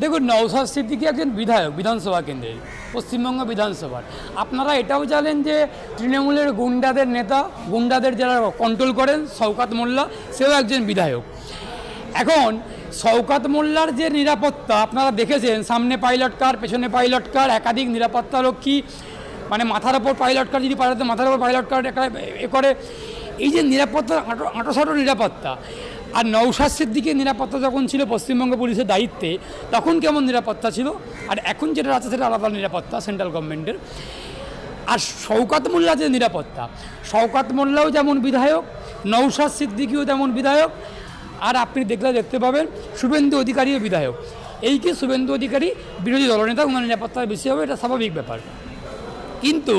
দেখুন নওসাদ সিদ্দিকী একজন বিধায়ক, বিধানসভা কেন্দ্রের পশ্চিমবঙ্গ বিধানসভার। আপনারা এটাও জানেন যে তৃণমূলের গুন্ডাদের নেতা, গুন্ডাদের যারা কন্ট্রোল করেন, শওকাত মোল্লা, সেও একজন বিধায়ক। এখন, শওকাত মোল্লার যে নিরাপত্তা, আপনারা দেখেছেন, সামনে পাইলট কার পেছনে পাইলট কার একাধিক নিরাপত্তা রক্ষী মানে মাথার ওপর পাইলট কার যদি পাঠাতে মাথার ওপর পাইলট কার একটা- এ করে, এই যে নিরাপত্তা আঁটো, আঁটোসাঁটো নিরাপত্তা আর নৌসাদ সিদ্দিকের নিরাপত্তা যখন ছিল পশ্চিমবঙ্গ পুলিশের দায়িত্বে, তখন কেমন নিরাপত্তা ছিল? আর এখন যেটা আছে সেটা আলাদা নিরাপত্তা সেন্ট্রাল গভর্নমেন্টের। আর শওকাত মোল্লা যে নিরাপত্তা, শওকাত মোল্লাও যেমন বিধায়ক নৌসাদ সিদ্দিকিও তেমন বিধায়ক, আর আপনি দেখলে দেখতে পাবেন শুভেন্দু অধিকারীও বিধায়ক। এই কি শুভেন্দু অধিকারী? বিরোধী দলনেতা ওনার নিরাপত্তা বেশি হবে, এটা স্বাভাবিক ব্যাপার। কিন্তু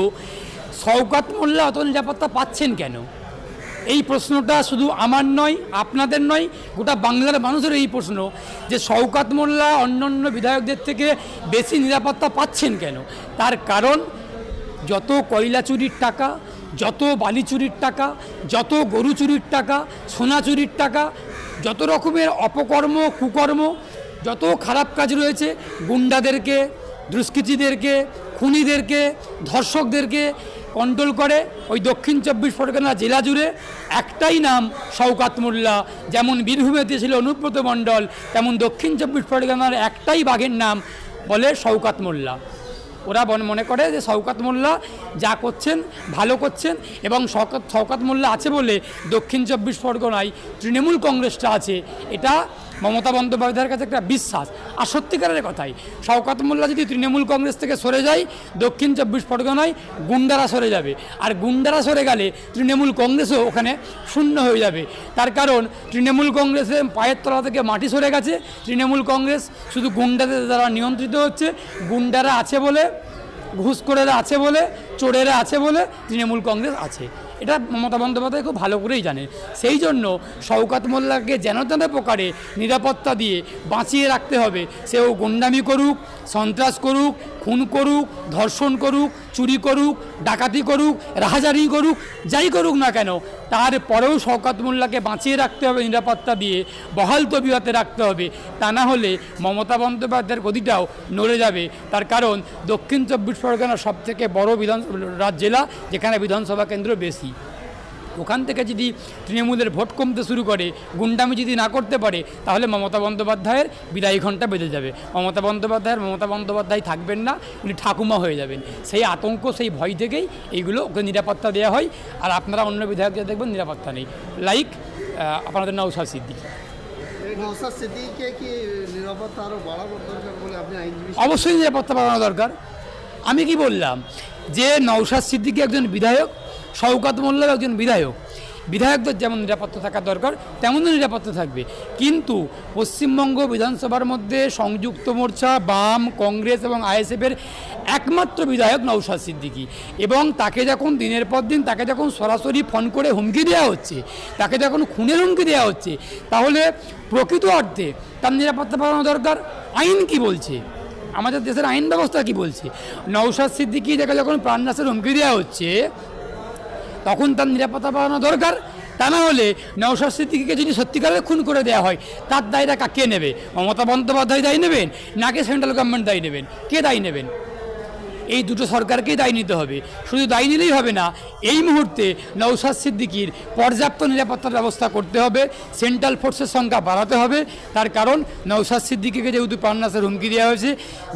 শওকাত মোল্লা অত নিরাপত্তা পাচ্ছেন কেন? এই প্রশ্নটা শুধু আমার নয়, আপনাদের নয়, গোটা বাংলার মানুষের এই প্রশ্ন যে শওকাত মোল্লা অন্যান্য বিধায়কদের থেকে বেশি নিরাপত্তা পাচ্ছেন কেন? তার কারণ যত কয়লা চুরির টাকা, যত বালি চুরির টাকা, যত গরু চুরির টাকা, সোনা চুরির টাকা, যত রকমের অপকর্ম, কুকর্ম, যত খারাপ কাজ রয়েছে, গুন্ডাদেরকে, দুষ্কৃতীদেরকে, খুনিদেরকে, ধর্ষকদেরকে কন্ট্রোল করে ওই দক্ষিণ চব্বিশ পরগনা জেলা জুড়ে একটাই নাম, শওকাত মোল্লা। যেমন বীরভূমেতে ছিল অনুব্রত মণ্ডল, তেমন দক্ষিণ চব্বিশ পরগনার একটাই বাঘের নাম বলে শওকাত মোল্লা। ওরা মনে করে যে শওকাত মোল্লা যা করছেন, ভালো করছেন এবং শওকাত শওকাত মোল্লা আছে বলে দক্ষিণ চব্বিশ পরগনায় তৃণমূল কংগ্রেসটা আছে। এটা মমতা বন্দ্যোপাধ্যায়ের কাছে একটা বিশ্বাস। আর সত্যিকারের কথাই, শওকাত মোল্লা যদি তৃণমূল কংগ্রেস থেকে সরে যায়, দক্ষিণ চব্বিশ পরগনায় গুন্ডারা সরে যাবে। আর গুন্ডারা সরে গেলে তৃণমূল কংগ্রেসও ওখানে শূন্য হয়ে যাবে। তার কারণ, তৃণমূল কংগ্রেসে পায়ের তলা থেকে মাটি সরে গেছে। তৃণমূল কংগ্রেস শুধু গুন্ডাদের দ্বারা নিয়ন্ত্রিত হচ্ছে। গুন্ডারা আছে বলে ঘুষখোরেরা আছে বলে, চোরেরা আছে বলে তৃণমূল কংগ্রেস আছে। এটা মমতা বন্দ্যোপাধ্যায় খুব ভালো করেই জানে। সেই জন্য শওকাত মোল্লাকে যেন তেন প্রকারে নিরাপত্তা দিয়ে বাঁচিয়ে রাখতে হবে। সেও গুন্ডামি করুক, সন্ত্রাস করুক, খুন করুক, ধর্ষণ করুক, চুরি করুক, ডাকাতি করুক, রাহাজারি করুক, যাই করুক না কেন, তারপরেও শওকাত মোল্লাকে বাঁচিয়ে রাখতে হবে, নিরাপত্তা দিয়ে বহাল তবিয়তে রাখতে হবে। তা না হলে মমতা বন্দ্যোপাধ্যায়ের গদিটাও নড়ে যাবে। তার কারণ দক্ষিণ চব্বিশ পরগনার সবথেকে বড় বিধান জেলা যেখানে বিধানসভা কেন্দ্র বেশি। ওখান থেকে যদি তৃণমূলের ভোট কমতে শুরু করে গুন্ডামি যদি না করতে পারে তাহলে মমতা বন্দ্যোপাধ্যায়ের বিদায়ী ঘণ্টা বেঁধে যাবে। মমতা বন্দ্যোপাধ্যায়ের মমতা বন্দ্যোপাধ্যায় থাকবেন না উনি ঠাকুমা হয়ে যাবেন। সেই আতঙ্ক সেই ভয় থেকেই এইগুলো ওকে নিরাপত্তা দেওয়া হয়। আর আপনারা অন্য বিধায়কদের দেখবেন নিরাপত্তা নেই। লাইক আপনাদের নৌসাদ সিদ্দিকি। অবশ্যই নিরাপত্তা বাড়ানো দরকার। আমি কি বললাম যে নৌসাদ সিদ্দিকী একজন বিধায়ক শওকাত মোল্লার একজন বিধায়ক। বিধায়কদের যেমন নিরাপত্তা থাকা দরকার, তেমনই নিরাপত্তা থাকবে। কিন্তু পশ্চিমবঙ্গ বিধানসভার মধ্যে সংযুক্ত মোর্চা, বাম, কংগ্রেস এবং আইএসএফের একমাত্র বিধায়ক নৌসাদ সিদ্দিকী। এবং তাকে যখন দিনের পর দিন তাকে যখন সরাসরি ফোন করে হুমকি দেওয়া হচ্ছে, তাকে যখন খুনের হুমকি দেওয়া হচ্ছে, তাহলে প্রকৃত অর্থে তার নিরাপত্তা বাড়ানো দরকার। আইন কি বলছে? আমাদের দেশের আইন ব্যবস্থা কি বলছে? নৌসাদ সিদ্দিকি যাকে যখন প্রাণনাশের হুমকি দেওয়া হচ্ছে তখন তার নিরাপত্তা বাড়ানো দরকার। তা না হলে নৌসাদ স্মৃতিকে যদি সত্যিকারের খুন করে দেওয়া হয়, তার দায়টা কাকে নেবে? মমতা বন্দ্যোপাধ্যায় দায়ী নেবেন নাকি সেন্ট্রাল গভর্নমেন্ট দায়ী নেবেন? কে দায়ী নেবেন? এই দুটো সরকারকেই দায়ী নিতে হবে। শুধু দায়ী নিলেই হবে না, এই মুহূর্তে নৌসাদ সিদ্দিকির পর্যাপ্ত নিরাপত্তার ব্যবস্থা করতে হবে সেন্ট্রাল ফোর্সের সংখ্যা বাড়াতে হবে। তার কারণ নৌসাদ সিদ্দিকিকে যেহেতু প্রাণনাশের হুমকি দেওয়া হয়েছে,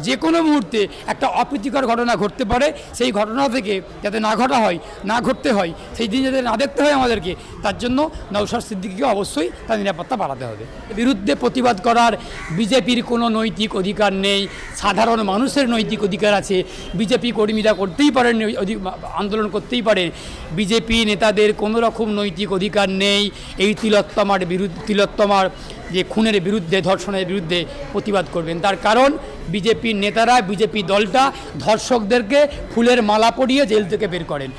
যে কোনো মুহূর্তে একটা অপ্রীতিকর ঘটনা ঘটতে পারে। সেই ঘটনা থেকে যাতে না ঘটা হয়, না ঘটতে হয়, সেই দিন যাতে না দেখতে হয় আমাদেরকে, তার জন্য নৌসাদ সিদ্দিকিকে অবশ্যই তার নিরাপত্তা বাড়াতে হবে। বিরুদ্ধে প্রতিবাদ করার বিজেপির কোনো নৈতিক অধিকার নেই, সাধারণ মানুষের নৈতিক অধিকার আছে বিজেপি কর্মীরা করতেই পারেন আন্দোলন করতেই পারেন। বিজেপি নেতাদের কোনো রকম নৈতিক অধিকার নেই। এই তিলোত্তমার বিরুদ্ধে, তিলোত্তমার যে খুনের বিরুদ্ধে, ধর্ষণের বিরুদ্ধে প্রতিবাদ করবেন। তার কারণ বিজেপির নেতারা, বিজেপি দলটা ধর্ষকদেরকে ফুলের মালা পরিয়ে জেল থেকে বের করেন।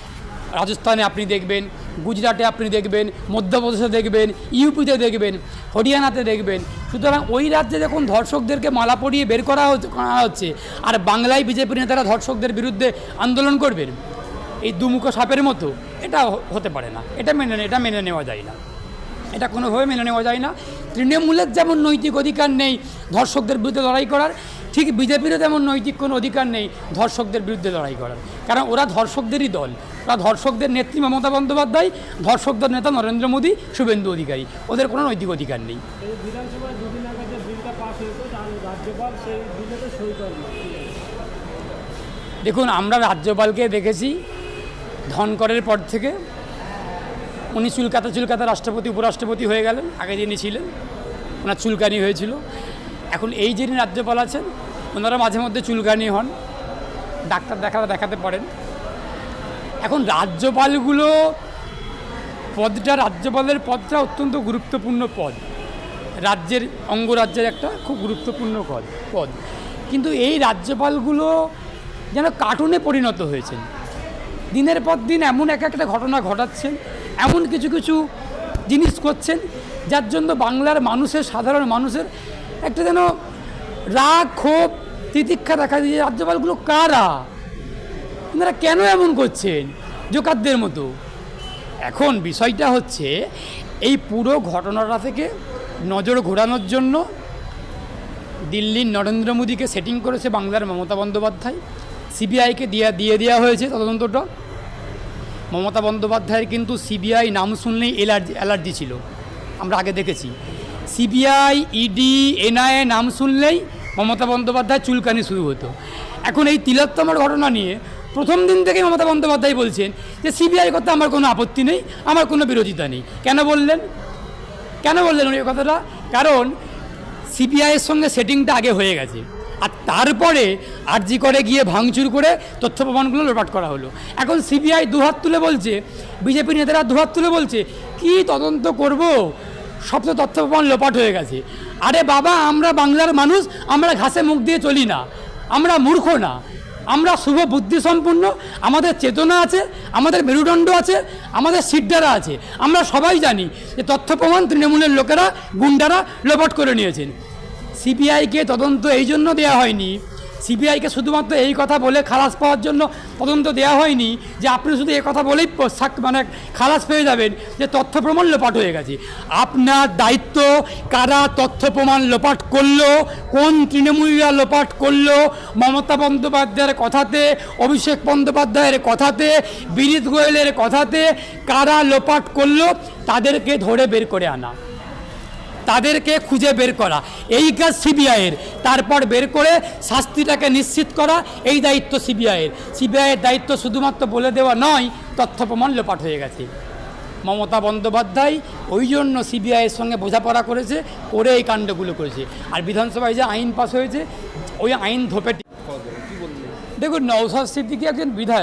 রাজস্থানে আপনি দেখবেন, গুজরাটে আপনি দেখবেন, মধ্যপ্রদেশে দেখবেন, ইউপিতে দেখবেন, হরিয়ানাতে দেখবেন। সুতরাং ওই রাজ্যে যখন ধর্ষকদেরকে মালা পরিয়ে বের করা করা হচ্ছে। আর বাংলায় বিজেপি নেতারা ধর্ষকদের বিরুদ্ধে আন্দোলন করবেন। এই দুমুখো সাপের মতো। এটা হতে পারে না। এটা মেনে এটা মেনে নেওয়া যায় না। এটা কোনোভাবে মেনে নেওয়া যায় না। তৃণমূলের যেমন নৈতিক অধিকার নেই ধর্ষকদের বিরুদ্ধে লড়াই করার, ঠিক বিজেপিরও তেমন নৈতিক কোনো অধিকার নেই ধর্ষকদের বিরুদ্ধে লড়াই করার। কারণ ওরা ধর্ষকদেরই দল। ওরা ধর্ষকদের নেত্রী মমতা বন্দ্যোপাধ্যায় ধর্ষকদের নেতা নরেন্দ্র মোদী শুভেন্দু অধিকারী। ওদের কোনো নৈতিক অধিকার নেই। তার দেখুন আমরা রাজ্যপালকে দেখেছি ধনকরের পর থেকে। উনি চুলকাতা চুলকাতা রাষ্ট্রপতি উপরাষ্ট্রপতি হয়ে গেলেন আগে যিনি ছিলেন ওনার চুলকানি হয়েছিল। এখন এই যিনি রাজ্যপাল আছেন ওনারা মাঝে মধ্যে চুলকানি হন। ডাক্তার দেখাতে দেখাতে পারেন। এখন রাজ্যপালগুলো, পদটা রাজ্যপালের পদটা অত্যন্ত গুরুত্বপূর্ণ পদ। রাজ্যের, অঙ্গরাজ্যের একটা খুব গুরুত্বপূর্ণ পদ পদ। কিন্তু এই রাজ্যপালগুলো যেন কার্টুনে পরিণত হয়েছেন। দিনের পর দিন এমন এক একটা ঘটনা ঘটাচ্ছেন, এমন কিছু কিছু জিনিস করছেন, যার জন্য বাংলার মানুষের, সাধারণ মানুষের একটা যেন রাগ, ক্ষোভ, তিতিক্ষা দেখা দিয়ে রাজ্যপালগুলো কারা? আপনারা কেন এমন করছেন? জোকারদের মতো। এখন বিষয়টা হচ্ছে, এই পুরো ঘটনাটা থেকে নজর ঘোরানোর জন্য দিল্লির নরেন্দ্র মোদীকে সেটিং করেছে বাংলার মমতা বন্দ্যোপাধ্যায়। সিবিআইকে দিয়ে দিয়ে দেওয়া হয়েছে তদন্তটা। মমতা বন্দ্যোপাধ্যায়ের কিন্তু সিবিআই নাম শুনলেই অ্যালার্জি অ্যালার্জি ছিল। আমরা আগে দেখেছি। সিবিআই ইডি এনআইএ নাম শুনলেই মমতা বন্দ্যোপাধ্যায় চুলকানি শুরু হতো। এখন এই তিলোত্তমার ঘটনা নিয়ে প্রথম দিন থেকেই মমতা বন্দ্যোপাধ্যায় বলছেন যে সিবিআই করতে আমার কোনো আপত্তি নেই, আমার কোনো বিরোধিতা নেই। কেন বললেন? কেন বললেন ওই কথাটা? কারণ সিবিআইয়ের সঙ্গে সেটিংটা আগে হয়ে গেছে। আর তারপরে আরজি করে গিয়ে ভাঙচুর করে তথ্য প্রমাণগুলো লোপাট করা হলো। এখন সিবিআই দুহাত তুলে বলছে বিজেপি নেতারা দুহাত তুলে বলছে, কি তদন্ত করব? সব তো তথ্য প্রমাণ লোপাট হয়ে গেছে। আরে বাবা, আমরা বাংলার মানুষ, আমরা ঘাসে মুখ দিয়ে চলি না। আমরা মূর্খ না। আমরা শুভ বুদ্ধি সম্পন্ন, আমাদের চেতনা আছে, আমাদের মেরুদণ্ড আছে, আমাদের সিদ্ধারা আছে। আমরা সবাই জানি যে তথ্য প্রমাণ তৃণমূলের লোকেরা, গুন্ডারা লোপট করে নিয়েছেন। সিবিআইকে তদন্ত এই জন্য দেওয়া হয়নি। সিবিআইকে শুধুমাত্র এই কথা বলে খালাস পাওয়ার জন্য তদন্ত দেওয়া হয়নি, যে আপনি শুধু এই কথা বলেই মানে খালাস পেয়ে যাবেন, যে তথ্য প্রমাণ লোপাট হয়ে গেছে। আপনার দায়িত্ব কারা তথ্য প্রমাণ লোপাট করল, কোন তৃণমূলীরা লোপাট করল, মমতা বন্দ্যোপাধ্যায়ের কথাতে, অভিষেক বন্দ্যোপাধ্যায়ের কথাতে, বিনীত গোয়েলের কথাতে কারা লোপাট করল, তাদেরকে ধরে বের করে আনা। তাদেরকে খুঁজে বের করা। এই কাজ সিবিআইয়ের। তারপর বের করে শাস্তিটাকে নিশ্চিত করা এই দায়িত্ব সিবিআইয়ের। সিবিআইয়ের দায়িত্ব শুধুমাত্র বলে দেওয়া নয় তথ্য প্রমাণ লোপাট হয়ে গেছে। মমতা বন্দ্যোপাধ্যায় ওই জন্য সিবিআইয়ের সঙ্গে বোঝাপড়া করেছে করে এই কাণ্ডগুলো করেছে। আর বিধানসভায় যে আইন পাস হয়েছে ওই আইন ধোপে দেখুন নৌসাদ সিদ্দিকি একজন বিধায়ক।